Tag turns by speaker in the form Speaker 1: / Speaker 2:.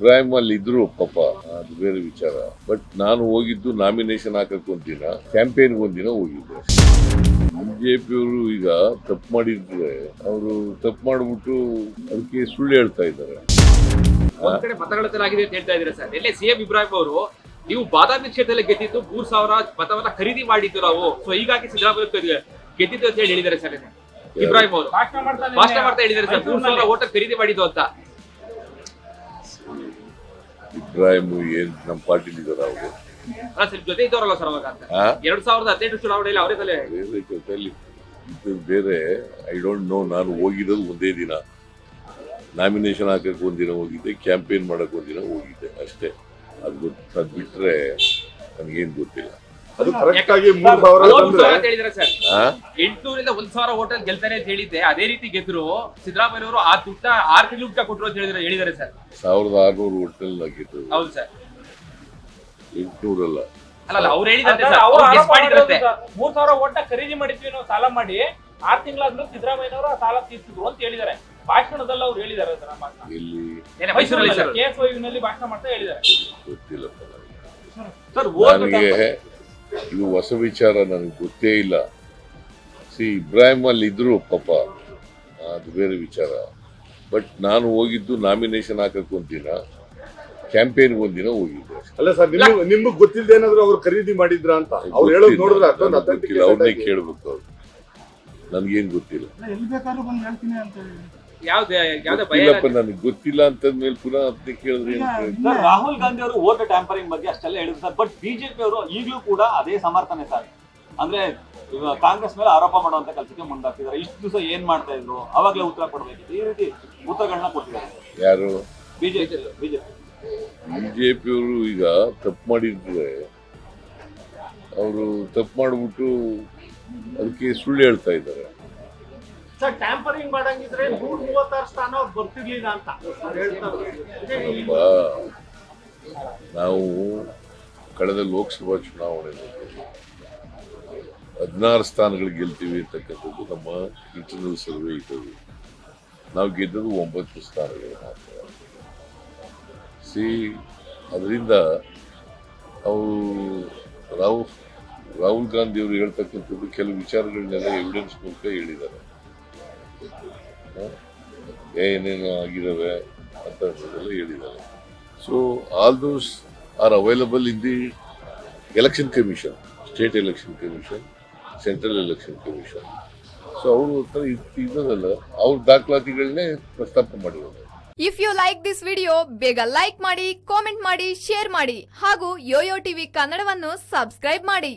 Speaker 1: ಇಬ್ರಾಹಿಂ ಅಲ್ಲಿ ಇದ್ರು ಪಾಪ ಅದು ಬೇರೆ ವಿಚಾರ. ಬಟ್ ನಾನು ಹೋಗಿದ್ದು ನಾಮಿನೇಷನ್ ಹಾಕಕ್ ಒಂದಿನ ಕ್ಯಾಂಪೇನ್ ಒಂದಿನ ಹೋಗಿದ್ದೆ. ಬಿಜೆಪಿ ಅವರು ಈಗ ತಪ್ಪು ಮಾಡಿದ್ರೆ ಅವರು ತಪ್ಪು ಮಾಡಿಬಿಟ್ಟು ಅದಕ್ಕೆ ಸುಳ್ಳು ಹೇಳ್ತಾ ಇದ್ದಾರೆ.
Speaker 2: ಒಂದ್ ಕಡೆ ಮತಗಳಾಗಿದೆ ಅಂತ ಹೇಳ್ತಾ ಇದ್ದಾರೆ ಸರ್? ಎಲ್ಲೇ ಸಿಎಂ ಇಬ್ರಾಹಿಂ ಅವರು ನೀವು ಬಾದಾಮಿ ಕ್ಷೇತ್ರದಲ್ಲಿ ಗೆದ್ದಿದ್ದು ಮೂರ್ ಸಾವಿರ ಮತವನ್ನ ಖರೀದಿ ಮಾಡಿದ್ದು ನಾವು. ಸೊ ಹೀಗಾಗಿ ಸಿದ್ದರಾಮಯ್ಯ ಗೆದ್ದಿದ್ದು ಅಂತ ಹೇಳಿ ಹೇಳಿದ್ದಾರೆ ಸರ್. ಇಬ್ರಾಹಿಂ ಅವರು.
Speaker 3: ಭಾಷಣ ಮಾಡ್ತಾ
Speaker 2: ಭಾಷಣ ಮಾಡ್ತಾ ಹೇಳಿದ್ದಾರೆ ಸರ್. ಮೂರ್ ಸಾವಿರ ಓಟ ಖರೀದಿ ಮಾಡಿದ್ದು ಅಂತ.
Speaker 1: ಇಬ್ರಾಹಿಂ ಏನ್ ನಮ್ಮ ಪಾರ್ಟಿಲಿ ಇದಾರೆ ಅವರು?
Speaker 2: ಅಲ್ಲ ಸರ್ ಜೊತೆ ಇದ್ದವರಲ್ಲ ಸರ್ ಅವಾಗ ಅಂತ. ಎರಡ್ ಸಾವಿರದ ಹದಿನೆಂಟು ಚುನಾವಣೆಯಲ್ಲಿ ಅವರೇ ತಲೆ
Speaker 1: ಬೇರೆ ಜೊತೆಲಿ ಇದು ಬೇರೆ ಐ ಡೋಂಟ್ ನೋ ನಾನು ಹೋಗಿರೋದು ಒಂದೇ ದಿನ. ನಾಮಿನೇಷನ್ ಹಾಕಕ್ಕೆ ಒಂದಿನ ಹೋಗಿದ್ದೆ ಕ್ಯಾಂಪೇನ್ ಮಾಡಕ್ಕೆ ಒಂದಿನ ಹೋಗಿದ್ದೆ ಅಷ್ಟೇ. ಅದು ಗೊತ್ತು ಅದು ಬಿಟ್ರೆ ನನಗೇನು ಗೊತ್ತಿಲ್ಲ.
Speaker 4: ಅದು ಕರೆಕ್ಟ್ ಆಗಿ ಮೂರ್ ಸಾವಿರ
Speaker 2: ಸರ್?
Speaker 1: ಆ?
Speaker 2: ಎಂಟ್ನೂರಿಂದ ಒಂದ್ ಸಾವಿರ ಹೋಟೆಲ್ ಗೆಲ್ತಾರೆ ಅಂತ ಹೇಳಿದ್ದೆ. ಅದೇ ರೀತಿ ಗೆದ್ರು. ಸಿದ್ದರಾಮಯ್ಯ ಅವರು ಆ ದುಡ್ಡ ಆರ್ ತಿಂಗಳು ಊಟ ಕೊಟ್ಟರು ಅಂತ ಹೇಳಿದ್ರೆ ಹೇಳಿದ್ದಾರೆ ಸರ್.
Speaker 1: ಸಾವಿರದ ಆರ್ನೂರು ಹೋಟೆಲ್ ಆಗಿತ್ತು
Speaker 2: ಹೌದು ಸರ್.
Speaker 1: ಎಂಟ್ನೂರಲ್ಲ.
Speaker 2: ಅಲ್ಲ ಅಲ್ಲ ಅವ್ರು ಹೇಳಿದಂತೆ
Speaker 3: ಸರ್,
Speaker 2: ಸರ್.
Speaker 3: ಅವ್ರು
Speaker 2: guess ಮಾಡಿದ್ರಂತೆ.
Speaker 3: ಸರ್, ಮೂರ್ ಸಾವಿರ ಓಟ ಖರೀದಿ ಮಾಡಿದ್ವಿ ನಾವು ಸಾಲ ಮಾಡಿ ಆರ್ ತಿಂಗಳಾದ್ಮೇಲೆ ಸಿದ್ದರಾಮಯ್ಯನವರು ಆ ಸಾಲ ತೀರ್ಸಿದ್ರು ಅಂತ ಹೇಳಿದ್ದಾರೆ. ಭಾಷಣದಲ್ಲಿ ಅವ್ರು ಹೇಳಿದ್ದಾರೆ ಮಾತನ್ನ.
Speaker 1: ಎಲ್ಲಿ?
Speaker 2: ಏನೇ ಮೈಸೂರಲ್ಲಿ ಸರ್.
Speaker 3: ನಲ್ಲಿ ಭಾಷಣ ಮಾಡ್ತಾ ಹೇಳಿದ್ದಾರೆ.
Speaker 1: ನನಗೆ. ಇದು ಹೊಸ ವಿಚಾರ ನನಗೆ ಗೊತ್ತೇ ಇಲ್ಲ. ಸಿ ಇಬ್ರಾಹಿಂ ಅಲ್ಲಿ ಇದ್ರು ಪಾಪ. ಅದು ಬೇರೆ ವಿಚಾರ. ಬಟ್ ನಾನು ಹೋಗಿದ್ದು ನಾಮಿನೇಷನ್ ಹಾಕಕ್ಕೆ ಒಂದಿನ. ಕ್ಯಾಂಪೇನ್ ಒಂದಿನ ಹೋಗಿದ್ದೆ.
Speaker 4: ಅಲ್ಲ ಸರ್ ನಿಮ್ಗೆ ನಿಮ್ಗೆ ಗೊತ್ತಿಲ್ಲದೆ ಏನಾದ್ರು ಅವ್ರು ಖರೀದಿ ಮಾಡಿದ್ರ ಅಂತ? ಅವ್ರು ಹೇಳೋದು ನೋಡಿದ್ರೆ ಅಷ್ಟೊಂದು
Speaker 1: ನನಗೆ ಗೊತ್ತಿಲ್ಲ. ಅವ್ರನ್ನೇ ಕೇಳ್ಬೇಕು ಅವ್ರು. ನನಗೇನು ಗೊತ್ತಿಲ್ಲ.
Speaker 5: ಎಲ್ಲಿ ಬೇಕಾದ್ರೂ ಬಂದು ಹೇಳ್ತೀನಿ ಅಂತ ಹೇಳಿ.
Speaker 2: ಯಾವ್ದು ಯಾವ್ದೇ ಭಯ
Speaker 1: ಇಲ್ಲಪ್ಪ ನನಗೆ ಗೊತ್ತಿಲ್ಲ ಅಂತಂದ್ಮೇಲೆ ಪುನಃ ಅದನ್ನೇ ಕೇಳಿದ್ರೆ ಏನ್ ಪ್ರಯೋಜನ?
Speaker 6: ಸರ್ ರಾಹುಲ್ ಗಾಂಧಿ ಅವರು ವೋಟ್ ಟ್ಯಾಂಪರಿಂಗ್ ಬಗ್ಗೆ ಅಷ್ಟೆಲ್ಲ ಹೇಳಿದ್ರು ಸರ್ ಬಟ್ ಬಿಜೆಪಿ ಅವರು ಈಗಲೂ ಕೂಡ ಅದೇ ಸಮರ್ಥನೆ ಸರ್. ಅಂದ್ರೆ ಕಾಂಗ್ರೆಸ್ ಮೇಲೆ ಆರೋಪ ಮಾಡುವಂತ ಕೆಲಸಕ್ಕೆ ಮುಂದಾಗ್ತಿದ್ದಾರೆ. ಇಷ್ಟು ದಿವಸ ಏನ್ ಮಾಡ್ತಾ ಇದ್ರು? ಅವಾಗ್ಲೇ ಉತ್ತರ ಕೊಡ್ಬೇಕಿತ್ತು. ಈ ರೀತಿ ಉತ್ತರಗಳನ್ನ ಕೊಟ್ಟಿದ್ದಾರೆ.
Speaker 1: ಯಾರು?
Speaker 6: ಬಿಜೆಪಿ ಬಿಜೆಪಿ
Speaker 1: ಬಿಜೆಪಿಯವರು ಈಗ ತಪ್ಪು ಮಾಡಿದ್ರೆ ಅವರು ತಪ್ಪು ಮಾಡಿಬಿಟ್ಟು ಅದಕ್ಕೆ ಸುಳ್ಳು ಹೇಳ್ತಾ ಇದ್ದಾರೆ.
Speaker 5: ಸರ್ ಟ್ಯಾಂಪರಿಂಗ್ ಮಾಡಂಗಿದ್ರೆ ನೂರ ಮೂವತ್ತಾರು ಸ್ಥಾನ ಅವ್ರು ಬರ್ತಿರ್ಲಿಲ್ಲ ಅಂತ
Speaker 1: ನಾವು ಕಳೆದ ಲೋಕಸಭಾ ಚುನಾವಣೆ ಹದಿನಾರು ಸ್ಥಾನಗಳು ಗೆಲ್ತೀವಿ ಅಂತಕ್ಕಂಥದ್ದು ನಮ್ಮ ಇಂಟರ್ನಲ್ ಸರ್ವೆ ಇದ್ದದ್ದು. ನಾವು ಗೆದ್ದದ್ದು ಒಂಬತ್ತು ಸ್ಥಾನಗಳು ಸಿ, ಅದರಿಂದ ಅವರು ರಾಹುಲ್ ರಾಹುಲ್ ಗಾಂಧಿ ಅವರು ಹೇಳ್ತಕ್ಕಂಥದ್ದು ಕೆಲವು ವಿಚಾರಗಳನ್ನೆಲ್ಲ ಎವಿಡೆನ್ಸ್ ಮೂಲಕ ಹೇಳಿದ್ದಾರೆ? ಏನೇನು ಆಗಿದ್ದಾವೆ ಅಂತ ಹೇಳಿದ್ದಾರೆ. So all those are available in the election commission state election commission central election commission so ಅವರು ಇದ್ದದಲ್ಲ ಅವ್ರ ದಾಖಲಾತಿಗಳನ್ನೇ ಪ್ರಸ್ತಾಪ ಮಾಡಿದ್ದಾರೆ
Speaker 7: if you like this video ಬೇಗ ಲೈಕ್ ಮಾಡಿ ಕಾಮೆಂಟ್ ಮಾಡಿ ಶೇರ್ ಮಾಡಿ ಹಾಗೂ ಯೋಯೋ ಟಿವಿ ಕನ್ನಡವನ್ನು ಸಬ್ಸ್ಕ್ರೈಬ್ ಮಾಡಿ.